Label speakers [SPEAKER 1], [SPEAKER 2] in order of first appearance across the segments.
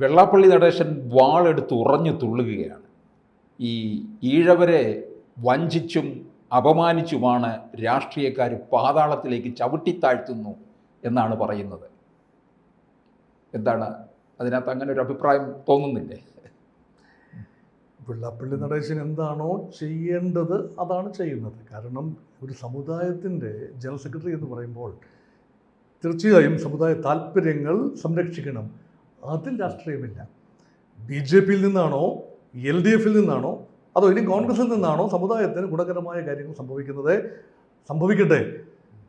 [SPEAKER 1] വെള്ളാപ്പള്ളി നടേശൻ വാളെടുത്ത് ഉറഞ്ഞു തുള്ളുകയാണ്. ഈ ഈഴവരെ വഞ്ചിച്ചും അപമാനിച്ചുമാണ് രാഷ്ട്രീയക്കാർ പാതാളത്തിലേക്ക് ചവിട്ടിത്താഴ്ത്തുന്നു എന്നാണ് പറയുന്നത്. എന്താണ്? അതിനകത്ത് അങ്ങനെ ഒരു അഭിപ്രായം തോന്നുന്നില്ലേ?
[SPEAKER 2] വെള്ളാപ്പള്ളി നടേശൻ എന്താണോ ചെയ്യേണ്ടത് അതാണ് ചെയ്യുന്നത്. കാരണം ഒരു സമുദായത്തിന്റെ ജനറൽ സെക്രട്ടറി എന്ന് പറയുമ്പോൾ തീർച്ചയായും സമുദായ താല്പര്യങ്ങൾ സംരക്ഷിക്കണം. അതിൽ രാഷ്ട്രീയമില്ല ബി ജെ പിയിൽ നിന്നാണോ എൽ ഡി എഫിൽ നിന്നാണോ അതോ ഇനി കോൺഗ്രസിൽ നിന്നാണോ സമുദായത്തിന് ഗുണകരമായ കാര്യങ്ങൾ സംഭവിക്കുന്നത്? സംഭവിക്കട്ടെ.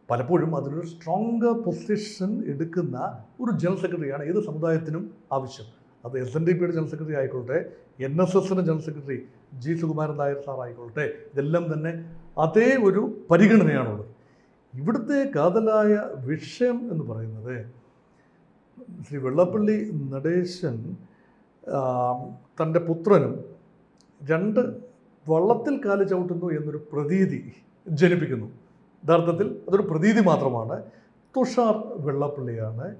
[SPEAKER 2] പലപ്പോഴും അതിലൊരു സ്ട്രോങ് പൊസിഷൻ എടുക്കുന്ന ഒരു ജനറൽ സെക്രട്ടറിയാണ് ഏത് സമുദായത്തിനും ആവശ്യം. അത് എസ് എൻ ഡി പിയുടെ ജനറൽ സെക്രട്ടറി ആയിക്കോട്ടെ എൻ എസ് എസിന്റെ general secretary G Sukumaran Nair sir ആയിക്കോട്ടെ ഇതെല്ലാം തന്നെ അതേ ഒരു പരിഗണനയാണുള്ളത്. ഇവിടുത്തെ കാതലായ വിഷയം എന്ന് പറയുന്നത് ശ്രീ വെള്ളപ്പള്ളി നടേശൻ തന്റെ പുത്രനും രണ്ട് വള്ളത്തിൽ കാൽ ചവിട്ടുന്നു എന്നൊരു പ്രതീതി ജനിപ്പിക്കുന്നു. യഥാർത്ഥത്തിൽ അതൊരു പ്രതീതി മാത്രമാണ്. തുഷാർ വെള്ളപ്പള്ളിയാണ്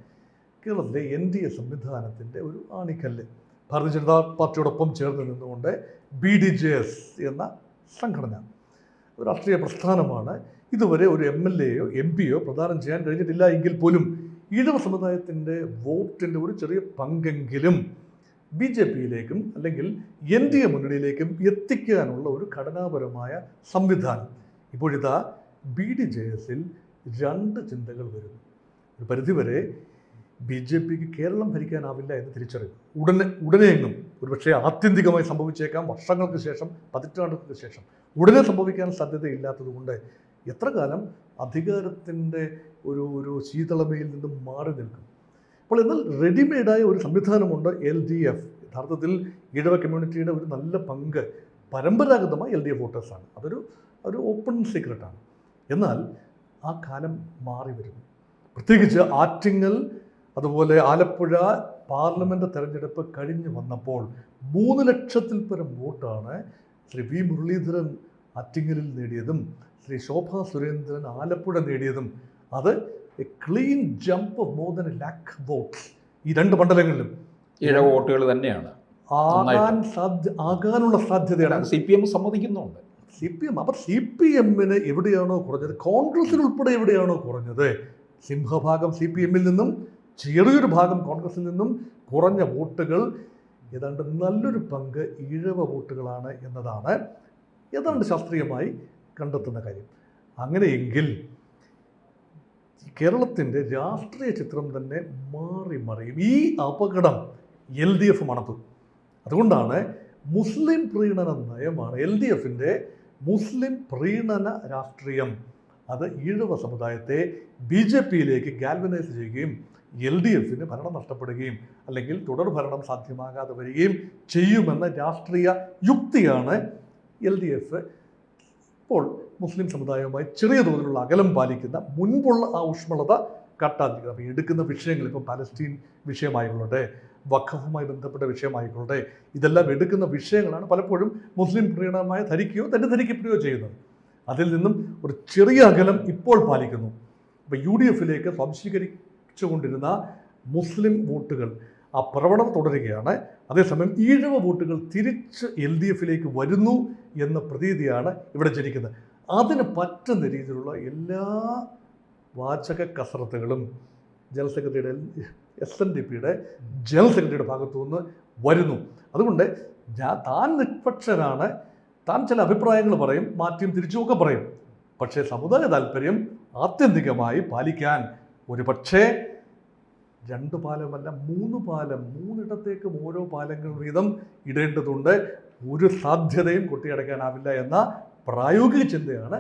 [SPEAKER 2] കേരളത്തിലെ എൻ ഡി എ സംവിധാനത്തിന്റെ ഒരു ആണിക്കല്ല്. ഭാരതീയ ജനതാ പാർട്ടിയോടൊപ്പം ചേർന്ന് നിന്നുകൊണ്ട് ബി ഡി ജെ എസ് എന്ന സംഘടന. ഒരു രാഷ്ട്രീയ പ്രസ്ഥാനമാണ്. ഇതുവരെ ഒരു എം എൽ എയോ എം പിയോ പ്രദാനം ചെയ്യാൻ കഴിഞ്ഞിട്ടില്ല എങ്കിൽ പോലും ഈഴവ സമുദായത്തിന്റെ വോട്ടിന്റെ ഒരു ചെറിയ പങ്കെങ്കിലും ബി ജെ പിയിലേക്കും അല്ലെങ്കിൽ എൻ ഡി എ മുന്നണിയിലേക്കും എത്തിക്കാനുള്ള ഒരു ഘടനാപരമായ സംവിധാനം. ഇപ്പോഴിതാ ബി ഡി ജെ എസിൽ രണ്ട് ചിന്തകൾ വരുന്നു. ഒരു പരിധിവരെ ബി ജെ പിക്ക് കേരളം ഭരിക്കാനാവില്ല എന്ന് തിരിച്ചറിയും ഉടനെ ഉടനെയെങ്ങും ഒരുപക്ഷെ ആത്യന്തികമായി സംഭവിച്ചേക്കാം. വർഷങ്ങൾക്ക് ശേഷം പതിറ്റാണ്ടുകൾക്ക് ശേഷം. ഉടനെ സംഭവിക്കാൻ സാധ്യതയില്ലാത്തതുകൊണ്ട് എത്ര കാലം അധികാരത്തിന്റെ ഒരു ഒരു ശീതളമയിൽ നിന്നും മാറി നിൽക്കും. അപ്പോൾ എന്നാൽ റെഡിമെയ്ഡായ ഒരു സംവിധാനമുണ്ട് എൽ ഡി എഫ്. യഥാർത്ഥത്തിൽ ഈഴവ കമ്മ്യൂണിറ്റിയുടെ ഒരു നല്ല പങ്ക് പരമ്പരാഗതമായി എൽ ഡി എഫ് വോട്ടേഴ്സാണ്. അതൊരു ഒരു ഓപ്പൺ സീക്രട്ടാണ്. എന്നാൽ ആ കാലം മാറി വരുന്നു. പ്രത്യേകിച്ച് ആറ്റിങ്ങൽ അതുപോലെ ആലപ്പുഴ പാർലമെന്റ് തെരഞ്ഞെടുപ്പ് കഴിഞ്ഞ് വന്നപ്പോൾ മൂന്ന് ലക്ഷത്തിൽ പരം വോട്ടാണ് ശ്രീ വി മുരളീധരൻ ആറ്റിങ്ങലിൽ നേടിയതും ശ്രീ ശോഭ സുരേന്ദ്രൻ ആലപ്പുഴ നേടിയതും അത് clean jump of more than lakh vote ഈ രണ്ട് മണ്ഡലങ്ങളിലും.
[SPEAKER 1] ഈഴവ വോട്ടുകൾ തന്നെയാണ്.
[SPEAKER 2] ആകാൻ സാധ്യ ആകാനുള്ള സാധ്യതയാണ്.
[SPEAKER 1] സി പി എം സമ്മതിക്കുന്നുണ്ട്.
[SPEAKER 2] സി പി എം അപ്പം സി പി എമ്മിന് എവിടെയാണോ കുറഞ്ഞത്? കോൺഗ്രസിന് ഉൾപ്പെടെ എവിടെയാണോ കുറഞ്ഞത്? സിംഹഭാഗം സി പി എമ്മിൽ നിന്നും ചെറിയൊരു ഭാഗം കോൺഗ്രസിൽ നിന്നും കുറഞ്ഞ വോട്ടുകൾ ഏതാണ്ട് നല്ലൊരു പങ്ക് ഈഴവ വോട്ടുകളാണ് എന്നതാണ്. ഏതാണ്ട് ശാസ്ത്രീയമായി കണ്ടെത്തുന്ന കാര്യം. അങ്ങനെയെങ്കിൽ കേരളത്തിന്റെ രാഷ്ട്രീയ ചിത്രം തന്നെ മാറി മറിയും. ഈ അപകടം എൽ ഡി എഫ് മണത്തു. അതുകൊണ്ടാണ് മുസ്ലിം പ്രീണന നയമാണ് എൽ ഡി എഫിന്റെ മുസ്ലിം പ്രീണന രാഷ്ട്രീയം. അത് ഈഴവ സമുദായത്തെ ബി ജെ പിയിലേക്ക് ഗാൽവനൈസ് ചെയ്യുകയും എൽ ഡി എഫിന് ഭരണം നഷ്ടപ്പെടുകയും അല്ലെങ്കിൽ തുടർ ഭരണം സാധ്യമാകാതെ വരികയും ചെയ്യുമെന്ന രാഷ്ട്രീയ യുക്തിയാണ് എൽ ഡി എഫ്. ഇപ്പോൾ മുസ്ലിം സമുദായവുമായി ചെറിയ തോതിലുള്ള അകലം പാലിക്കുന്ന മുൻപുള്ള ആ ഊഷ്മളത കാട്ടാതിരിക്കുന്നത് അപ്പോൾ എടുക്കുന്ന വിഷയങ്ങൾ ഇപ്പോൾ പലസ്തീൻ വിഷയമായിക്കൊള്ളട്ടെ വഖഫുമായി ബന്ധപ്പെട്ട വിഷയമായിക്കൊള്ളട്ടെ ഇതെല്ലാം എടുക്കുന്ന വിഷയങ്ങളാണ് പലപ്പോഴും മുസ്ലിം പ്രീണമായ ധരിക്കുകയോ തന്നെ ധരിക്കപ്പെടുകയോ ചെയ്യുന്നത്. അതിൽ നിന്നും ഒരു ചെറിയ അകലം ഇപ്പോൾ പാലിക്കുന്നു. അപ്പോൾ യു ഡി എഫിലേക്ക് സംശീകരിച്ചുകൊണ്ടിരുന്ന മുസ്ലിം വോട്ടുകൾ ആ പ്രവണത തുടരുകയാണ്. അതേസമയം ഈഴവ വോട്ടുകൾ തിരിച്ച് എൽ ഡി എഫിലേക്ക് വരുന്നു എന്ന പ്രതീതിയാണ് ഇവിടെ ജനിക്കുന്നത്. അതിന് പറ്റുന്ന രീതിയിലുള്ള എല്ലാ വാചക കസരത്തുകളും ജനറൽ സെക്രട്ടറിയുടെ എസ് എൻ ഡി പിയുടെ ജനറൽ സെക്രട്ടറിയുടെ ഭാഗത്തു നിന്ന് വരുന്നു. അതുകൊണ്ട് ഞാൻ താൻ നിഷ്പക്ഷനാണ്. താൻ ചില അഭിപ്രായങ്ങൾ പറയും മാറ്റിയും തിരിച്ചുമൊക്കെ പറയും. പക്ഷേ സമുദായ താല്പര്യം ആത്യന്തികമായി പാലിക്കാൻ ഒരു പക്ഷേ രണ്ട് പാലമല്ല മൂന്ന് പാലം. മൂന്നിടത്തേക്കും ഓരോ പാലങ്ങൾ വീതം ഇടേണ്ടതുണ്ട്. ഒരു സാധ്യതയും കൊട്ടിയടക്കാനാവില്ല എന്ന പ്രായോഗിക ചിന്തയാണ്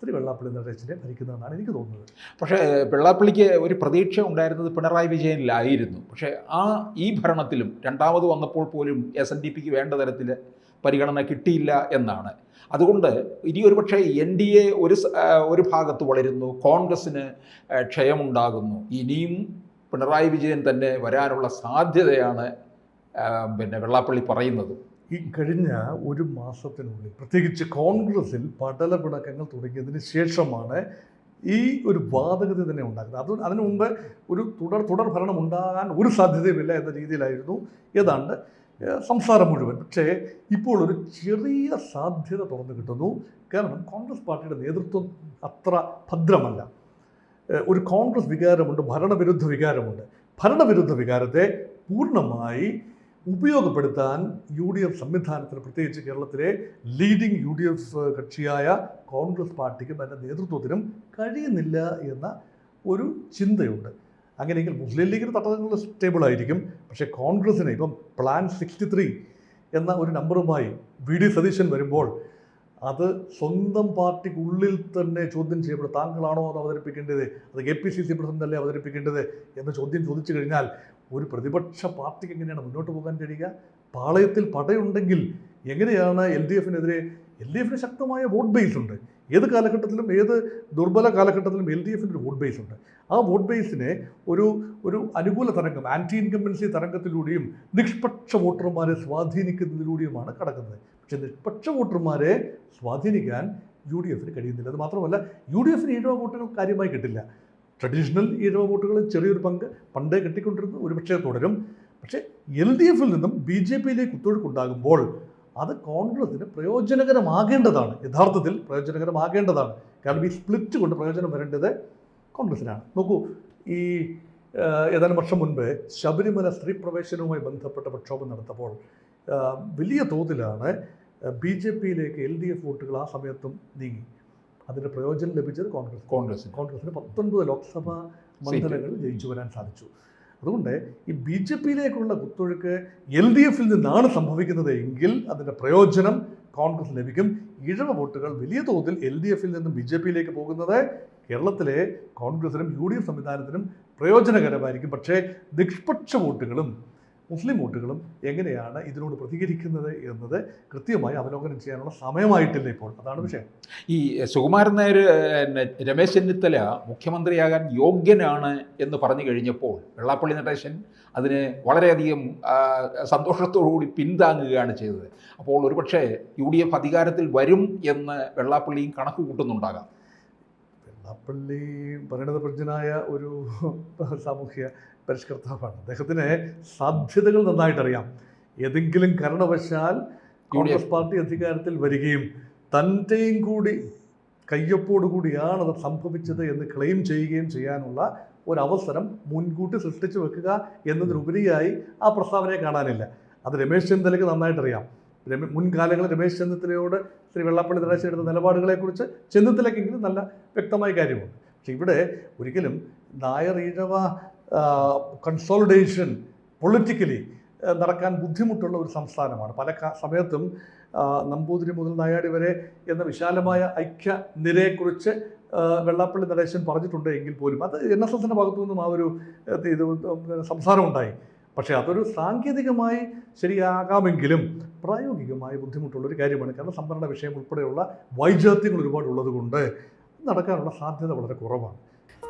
[SPEAKER 2] ശ്രീ വെള്ളാപ്പള്ളി നടേശനെ ഭരിക്കുന്നതെന്നാണ് എനിക്ക് തോന്നുന്നത്.
[SPEAKER 1] പക്ഷേ വെള്ളാപ്പള്ളിക്ക് ഒരു പ്രതീക്ഷ ഉണ്ടായിരുന്നത് പിണറായി വിജയനിലായിരുന്നു. പക്ഷേ ആ ഈ ഭരണത്തിലും രണ്ടാമത് വന്നപ്പോൾ പോലും എസ് എൻ ഡി പിക്ക് വേണ്ട തരത്തിൽ പരിഗണന കിട്ടിയില്ല എന്നാണ്. അതുകൊണ്ട് ഇനി ഒരു പക്ഷേ എൻ ഡി എ ഒരു ഒരു ഭാഗത്ത് വളരുന്നു കോൺഗ്രസ്സിന് ക്ഷയമുണ്ടാകുന്നു. ഇനിയും പിണറായി വിജയൻ തന്നെ വരാനുള്ള സാധ്യതയാണ് പിന്നെ വെള്ളാപ്പള്ളി പറയുന്നത്.
[SPEAKER 2] ഈ കഴിഞ്ഞ ഒരു മാസത്തിനുള്ളിൽ പ്രത്യേകിച്ച് കോൺഗ്രസിൽ പടല പിണക്കങ്ങൾ തുടങ്ങിയതിന് ശേഷമാണ് ഈ ഒരു വാദഗതി തന്നെ ഉണ്ടാകുന്നത് അത് അതിനു മുമ്പ് ഒരു തുടർ തുടർ ഭരണം ഉണ്ടാകാൻ ഒരു സാധ്യതയുമില്ല എന്ന രീതിയിലായിരുന്നു ഏതാണ്ട് സംസാരം മുഴുവൻ. പക്ഷേ ഇപ്പോൾ ഒരു ചെറിയ സാധ്യത തുറന്നു കിട്ടുന്നു. കാരണം കോൺഗ്രസ് പാർട്ടിയുടെ നേതൃത്വം അത്ര ഭദ്രമല്ല. ഒരു കോൺഗ്രസ് വികാരമുണ്ട് ഭരണവിരുദ്ധ വികാരമുണ്ട്. ഭരണവിരുദ്ധ വികാരത്തെ പൂർണമായി ഉപയോഗപ്പെടുത്താൻ യു ഡി എഫ് സംവിധാനത്തിന് പ്രത്യേകിച്ച് കേരളത്തിലെ ലീഡിംഗ് യു ഡി എഫ് കക്ഷിയായ കോൺഗ്രസ് പാർട്ടിക്കും അതിന്റെ നേതൃത്വത്തിനും കഴിയുന്നില്ല എന്ന ഒരു ചിന്തയുണ്ട്. അങ്ങനെയെങ്കിൽ മുസ്ലിം ലീഗിന് തട്ടങ്ങൾ സ്റ്റേബിളായിരിക്കും പക്ഷേ കോൺഗ്രസിന് ഇപ്പം പ്ലാൻ സിക്സ്റ്റി ത്രീ എന്ന ഒരു നമ്പറുമായി വി ഡി സതീശൻ വരുമ്പോൾ അത് സ്വന്തം പാർട്ടിക്കുള്ളിൽ തന്നെ ചോദ്യം ചെയ്യപ്പെടും. താങ്കളാണോ അത് അവതരിപ്പിക്കേണ്ടത്? അത് K P C C president അല്ലേ അവതരിപ്പിക്കേണ്ടത്? എന്ന ചോദ്യം ചോദിച്ചു കഴിഞ്ഞാൽ ഒരു പ്രതിപക്ഷ പാർട്ടിക്ക് എങ്ങനെയാണ് മുന്നോട്ട് പോകാൻ കഴിയുക? പാളയത്തിൽ പടയുണ്ടെങ്കിൽ എങ്ങനെയാണ് എൽ ഡി എഫിനെതിരെ എൽ ഡി എഫിന് ശക്തമായ വോട്ട് ബേസ് ഉണ്ട്. ഏത് കാലഘട്ടത്തിലും ഏത് ദുർബല കാലഘട്ടത്തിലും എൽ ഡി എഫിന്റെ ഒരു വോട്ട് ബേസ് ഉണ്ട്. ആ വോട്ട് ബേസിനെ ഒരു ഒരു അനുകൂല തരംഗം ആന്റി ഇൻകമ്പൻസി തരംഗത്തിലൂടെയും നിഷ്പക്ഷ വോട്ടർമാരെ സ്വാധീനിക്കുന്നതിലൂടെയുമാണ് കടക്കുന്നത്. പക്ഷേ നിഷ്പക്ഷ വോട്ടർമാരെ സ്വാധീനിക്കാൻ യു ഡി എഫിന് കഴിയുന്നില്ല. അത് മാത്രമല്ല യു ഡി എഫിന് ഈഴവ വോട്ടുകൾ കാര്യമായി കിട്ടില്ല. ട്രഡീഷണൽ ഈഴവ വോട്ടുകൾ ചെറിയൊരു പങ്ക് പണ്ടേ കിട്ടിക്കൊണ്ടിരുന്നു ഒരുപക്ഷേ തുടരും. പക്ഷേ എൽ ഡി എഫിൽ നിന്നും ബി ജെ പിയിലേക്ക് കുത്തൊഴുക്കുണ്ടാകുമ്പോൾ അത് കോൺഗ്രസിന് പ്രയോജനകരമാകേണ്ടതാണ്. യഥാർത്ഥത്തിൽ പ്രയോജനകരമാകേണ്ടതാണ്. കാരണം ഈ സ്പ്ലിറ്റ് കൊണ്ട് പ്രയോജനം വരേണ്ടത് കോൺഗ്രസിനാണ്. നോക്കൂ ഈ ഏതാനും വർഷം മുൻപ് ശബരിമല സ്ത്രീ പ്രവേശനവുമായി ബന്ധപ്പെട്ട പ്രക്ഷോഭം നടത്തപ്പോൾ വലിയ തോതിലാണ് ബി ജെ പിയിലേക്ക് എൽ ഡി എഫ് വോട്ടുകൾ ആ സമയത്തും നീങ്ങി. അതിന്റെ പ്രയോജനം ലഭിച്ചത് കോൺഗ്രസ്.
[SPEAKER 1] കോൺഗ്രസ്
[SPEAKER 2] കോൺഗ്രസിന് പത്തൊൻപത് ലോക്സഭാ മണ്ഡലങ്ങൾ ജയിച്ചു വരാൻ സാധിച്ചു. അതുകൊണ്ട് ഈ ബി ജെ പിയിലേക്കുള്ള കുത്തൊഴുക്ക് എൽ ഡി എഫിൽ നിന്നാണ് സംഭവിക്കുന്നത് എങ്കിൽ അതിന്റെ പ്രയോജനം കോൺഗ്രസ് ലഭിക്കും. ഇഴവ വോട്ടുകൾ വലിയ തോതിൽ എൽ ഡി എഫിൽ നിന്നും ബി ജെ പിയിലേക്ക് പോകുന്നത് കേരളത്തിലെ കോൺഗ്രസിനും യു ഡി എഫ് സംവിധാനത്തിനും പ്രയോജനകരമായിരിക്കും. പക്ഷേ നിഷ്പക്ഷ വോട്ടുകളും മുസ്ലിം വോട്ടുകളും എങ്ങനെയാണ് ഇതിനോട് പ്രതികരിക്കുന്നത് എന്നത് കൃത്യമായി അവലോകനം ചെയ്യാനുള്ള സമയമായിട്ടില്ല ഇപ്പോൾ. അതാണ് വിഷയം.
[SPEAKER 1] ഈ സുകുമാരൻ നായർ രമേശ് ചെന്നിത്തല മുഖ്യമന്ത്രിയാകാൻ യോഗ്യനാണ് എന്ന് പറഞ്ഞു കഴിഞ്ഞപ്പോൾ വെള്ളാപ്പള്ളി നടേശൻ അതിന് വളരെയധികം സന്തോഷത്തോടുകൂടി പിന്താങ്ങുകയാണ് ചെയ്തത്. അപ്പോൾ ഒരുപക്ഷെ യു ഡി എഫ് അധികാരത്തിൽ വരും എന്ന് വെള്ളാപ്പള്ളിയും കണക്ക് കൂട്ടുന്നുണ്ടാകാം.
[SPEAKER 2] വെള്ളാപ്പള്ളി പരിണതപ്രജ്ഞനായ ഒരു സാമൂഹ്യ പരിഷ്കർത്താവാണ്. അദ്ദേഹത്തിന് സാധ്യതകൾ നന്നായിട്ടറിയാം. ഏതെങ്കിലും കാരണവശാൽ കോൺഗ്രസ് പാർട്ടി അധികാരത്തിൽ വരികയും തന്റെയും കൂടി കയ്യൊപ്പോടുകൂടിയാണ് അത് സംഭവിച്ചത് എന്ന് ക്ലെയിം ചെയ്യുകയും ചെയ്യാനുള്ള ഒരവസരം മുൻകൂട്ടി സൃഷ്ടിച്ചു വെക്കുക എന്നതിനുപരിയായി ആ പ്രസ്താവനയെ കാണാനില്ല. അത് രമേശ് ചെന്നിത്തലയ്ക്ക് നന്നായിട്ടറിയാം. മുൻകാലങ്ങളിൽ രമേശ് ചെന്നിത്തലയോട് ശ്രീ വെള്ളാപ്പള്ളി നടേശൻ എടുത്ത നിലപാടുകളെക്കുറിച്ച് ചെന്നിത്തലയ്ക്കെങ്കിലും നല്ല വ്യക്തമായ കാര്യമുണ്ട്. പക്ഷെ ഇവിടെ ഒരിക്കലും നായർ ഈഴവ കൺസോളിഡേഷൻ പൊളിറ്റിക്കലി നടക്കാൻ ബുദ്ധിമുട്ടുള്ള ഒരു സംസ്ഥാനമാണ്. പല സമയത്തും നമ്പൂതിരി മുതൽ നായാടി വരെ എന്ന വിശാലമായ ഐക്യ നിരയെക്കുറിച്ച് വെള്ളാപ്പള്ളി നടേശൻ പറഞ്ഞിട്ടുണ്ട് എങ്കിൽ പോലും അത് എൻ എസ് എസിന്റെ ഭാഗത്തു നിന്നും ആ ഒരു ഇത് സംസാരമുണ്ടായി. പക്ഷേ അതൊരു സാങ്കേതികമായി ശരിയാകാമെങ്കിലും പ്രായോഗികമായി ബുദ്ധിമുട്ടുള്ളൊരു കാര്യമാണ്. കാരണം സംവരണ വിഷയം ഉൾപ്പെടെയുള്ള വൈജാത്യങ്ങൾ ഒരുപാട് ഉള്ളതുകൊണ്ട് നടക്കാനുള്ള സാധ്യത വളരെ കുറവാണ്.